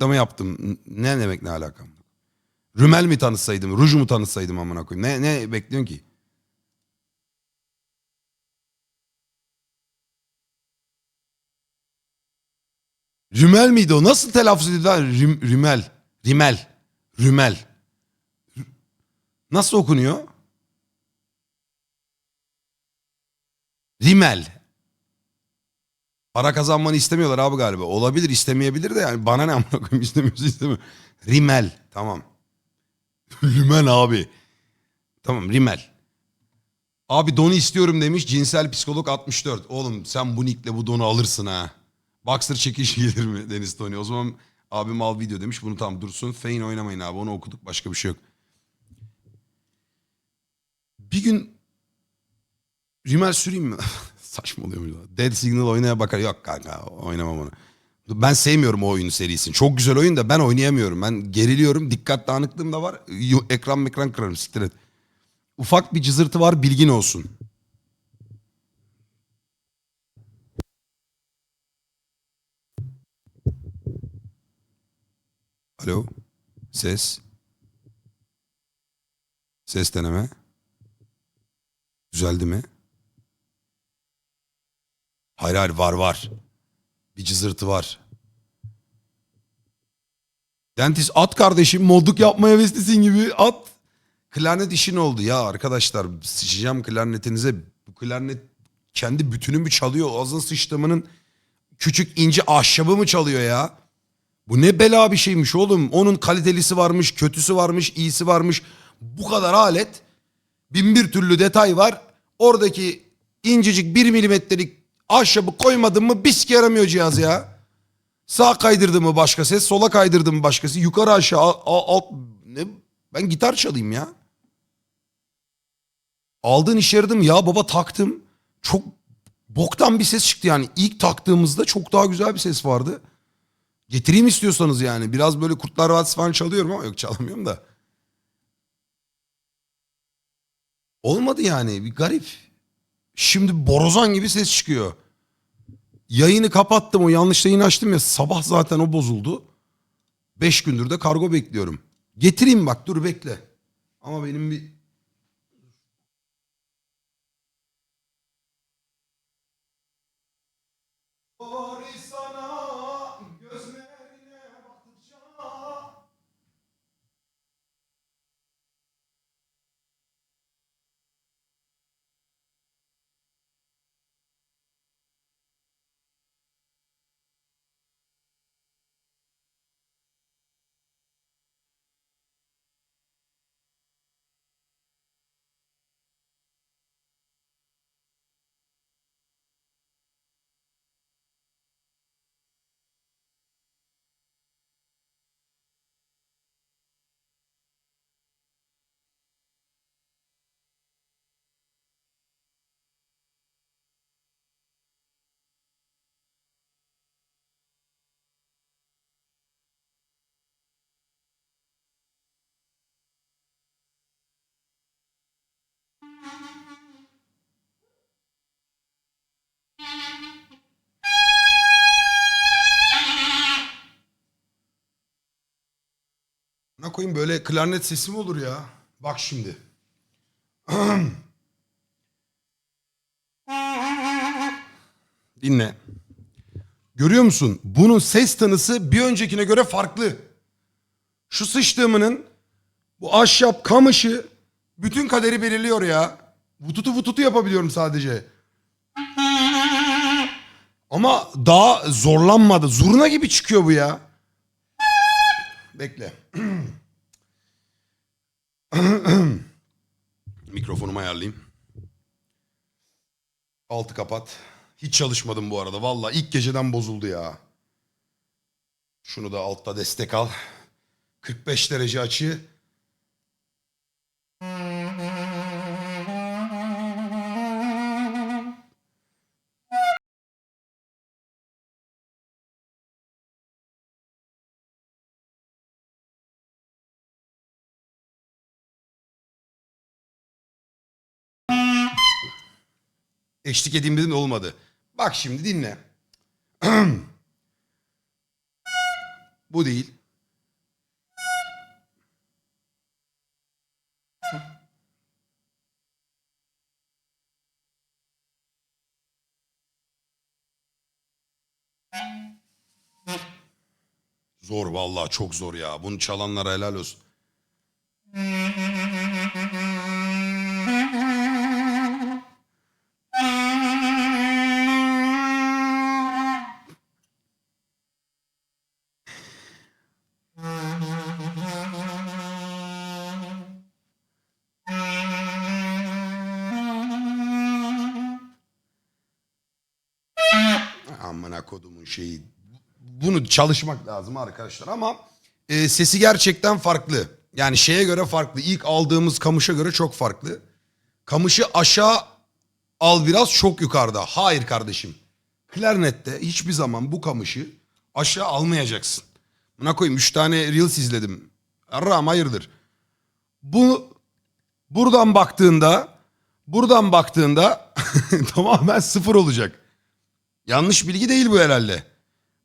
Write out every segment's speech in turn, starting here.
Dama yaptım. Ne demek ne alakam? Rümel mi tanıtsaydım, ruj mu tanıtsaydım amına koyayım? Ne ne bekliyorsun ki? Rümel miydi o? Nasıl telaffuz ediyor? lan? Rüm, rümel. Rimel. Rümel. Rü- Nasıl okunuyor? Rimel. Para kazanmanı istemiyorlar abi galiba. Olabilir istemeyebilir de yani bana ne amına koyayım istemiyorsa istemiyor. Rimel. Tamam. Rümel abi. Tamam Rimel. Abi donu istiyorum demiş cinsel psikolog 64. Oğlum sen bu nickle bu donu alırsın ha. Boxer çekişi gelir mi Deniz Tony? O zaman abim al video demiş. Bunu tam dursun. Fein oynamayın abi. Onu okuduk. Başka bir şey yok. Bir gün Rimel süreyim mi? Saçmalıyor muyum? Dead Signal oynaya bakar. Yok kanka oynamam onu. Ben sevmiyorum o oyun serisini. Çok güzel oyun da ben oynayamıyorum. Ben geriliyorum. Dikkat dağınıklığım da var. Ekran ekran kırarım. Siktir et. Ufak bir cızırtı var bilgin olsun. Alo. Ses. Ses deneme. Düzeldi mi? Hayır hayır var var. Bir cızırtı var. Dentist at kardeşim modluk yapmaya heveslisin gibi at. Klarnet işin oldu ya arkadaşlar sıçacağım klarnetinize. Bu klarnet kendi bütünümü çalıyor. Ağzına sıçtığımının küçük ince ahşabı mı çalıyor ya? Bu ne bela bir şeymiş oğlum. Onun kalitelisi varmış, kötüsü varmış, iyisi varmış. Bu kadar alet. Bin bir türlü detay var. Oradaki incecik bir milimetrelik ahşabı koymadın mı bisk yaramıyor cihaz ya. Sağ kaydırdı mı başka ses, sola kaydırdı mı başkası, yukarı aşağı, alt, ne? Ben gitar çalayım ya. Aldığın iş yaradı? Ya baba taktım. Çok boktan bir ses çıktı yani. İlk taktığımızda çok daha güzel bir ses vardı. Getireyim istiyorsanız yani. Biraz böyle Kurtlar Vadisi falan çalıyorum ama yok çalamıyorum da. Olmadı yani. Bir garip. Şimdi borazan gibi ses çıkıyor. Yayını kapattım o yanlış yayını açtım ya sabah zaten o bozuldu. Beş gündür de kargo bekliyorum. Getireyim bak dur bekle. Ama benim bir... koyayım böyle klarnet sesi mi olur ya? Bak şimdi. Dinle. Görüyor musun? Bunun ses tanısı bir öncekine göre farklı. Şu sıçtığımının bu ahşap kamışı bütün kaderi belirliyor ya. Vututu vututu yapabiliyorum sadece. Ama daha zorlanmadı. Zurna gibi çıkıyor bu ya. Bekle. Mikrofonumu ayarlayayım. Altı kapat. Hiç çalışmadım bu arada. Vallahi ilk geceden bozuldu ya. Şunu da altta destek al. 45 derece açı. Eşlik edeyim dedim de olmadı. Bak şimdi dinle. Bu değil. Zor vallahi çok zor ya. Bunu çalanlara helal olsun. Amına kodumun şeyi. Bunu çalışmak lazım arkadaşlar ama e, sesi gerçekten farklı. Yani şeye göre farklı. İlk aldığımız kamışa göre çok farklı. Kamışı aşağı al biraz çok yukarıda. Hayır kardeşim. Klarnette hiçbir zaman bu kamışı aşağı almayacaksın. Buna koyayım 3 tane Reels izledim. Arram hayırdır. Bu buradan baktığında buradan baktığında tamamen sıfır olacak. Yanlış bilgi değil bu herhalde.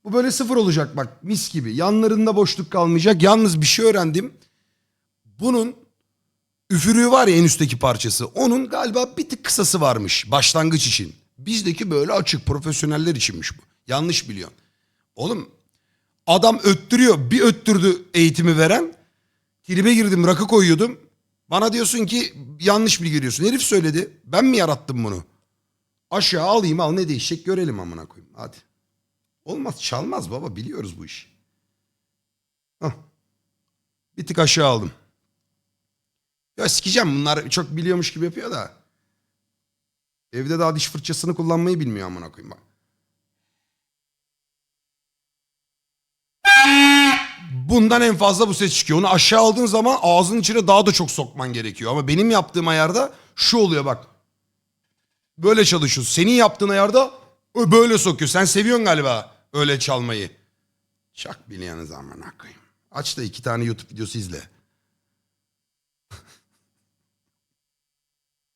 Bu böyle sıfır olacak bak mis gibi. Yanlarında boşluk kalmayacak. Yalnız bir şey öğrendim. Bunun üfürüğü var ya en üstteki parçası. Onun galiba bir tık kısası varmış başlangıç için. Bizdeki böyle açık profesyoneller içinmiş bu. Yanlış biliyorsun. Oğlum adam öttürüyor. Bir öttürdü eğitimi veren. Tribe girdim rakı koyuyordum. Bana diyorsun ki yanlış bilgi veriyorsun. Herif söyledi. Ben mi yarattım bunu? Aşağı alayım al ne değişecek görelim amına koyayım. Hadi. Olmaz çalmaz baba biliyoruz bu işi. Hah. Bir tık aşağı aldım. Ya sikeceğim bunlar çok biliyormuş gibi yapıyor da. Evde daha diş fırçasını kullanmayı bilmiyor amına koyayım bak. Bundan en fazla bu ses çıkıyor. Onu aşağı aldığın zaman ağzının içine daha da çok sokman gerekiyor. Ama benim yaptığım ayarda şu oluyor bak. Böyle çalışıyorsun. Senin yaptığın ayarda böyle sokuyor. Sen seviyorsun galiba öyle çalmayı. Çak bilyanız amına koyayım. Aç da iki tane YouTube videosu izle.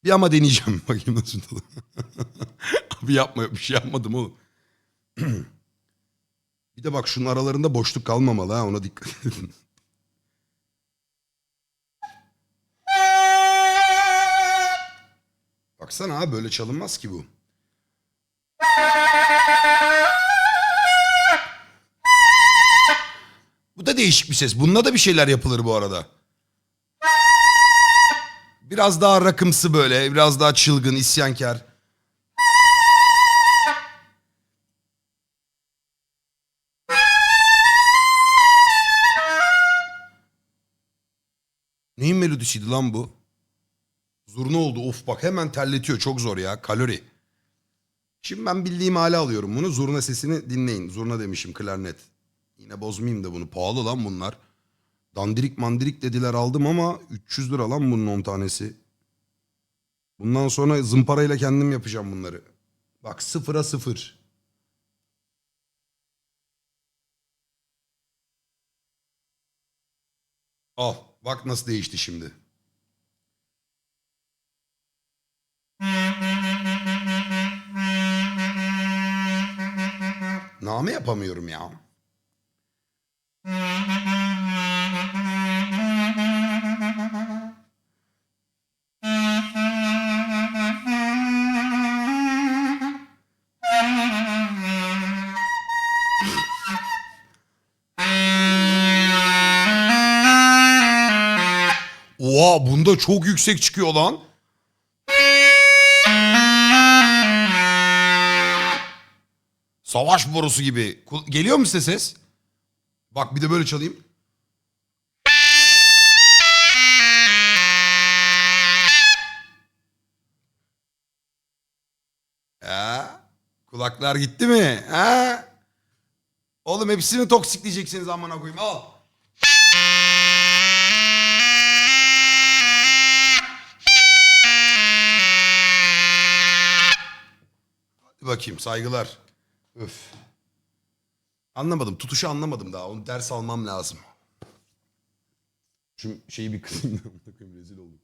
Bir ama deneyeceğim. Bakayım nasıl tadı. Abi yapma bir şey yapmadım oğlum. bir de bak şunun aralarında boşluk kalmamalı ha ona dikkat edin. Baksana abi böyle çalınmaz ki bu. Bu da değişik bir ses. Bununla da bir şeyler yapılır bu arada. Biraz daha rakımsı böyle, biraz daha çılgın, isyankar. Neyin melodisiydi lan bu? Zurna oldu. Of bak hemen terletiyor. Çok zor ya. Kalori. Şimdi ben bildiğim hale alıyorum bunu. Zurna sesini dinleyin. Zurna demişim klarnet. Yine bozmayayım da bunu. Pahalı lan bunlar. Dandirik mandirik dediler aldım ama 300 lira lan bunun 10 tanesi. Bundan sonra zımparayla kendim yapacağım bunları. Bak sıfıra sıfır. Al bak nasıl değişti şimdi. Name yapamıyorum ya. Oha bunda çok yüksek çıkıyor lan. Savaş borusu gibi. Geliyor mu size ses? Bak bir de böyle çalayım. Ha? Kulaklar gitti mi? Ha? Oğlum hepsini toksikleyeceksiniz amına koyayım. Al. Hadi bakayım saygılar. Öf. Anlamadım. Tutuşu anlamadım daha. Onu ders almam lazım. Şu şeyi bir kısayım. da, amına koyayım, Rezil oldum.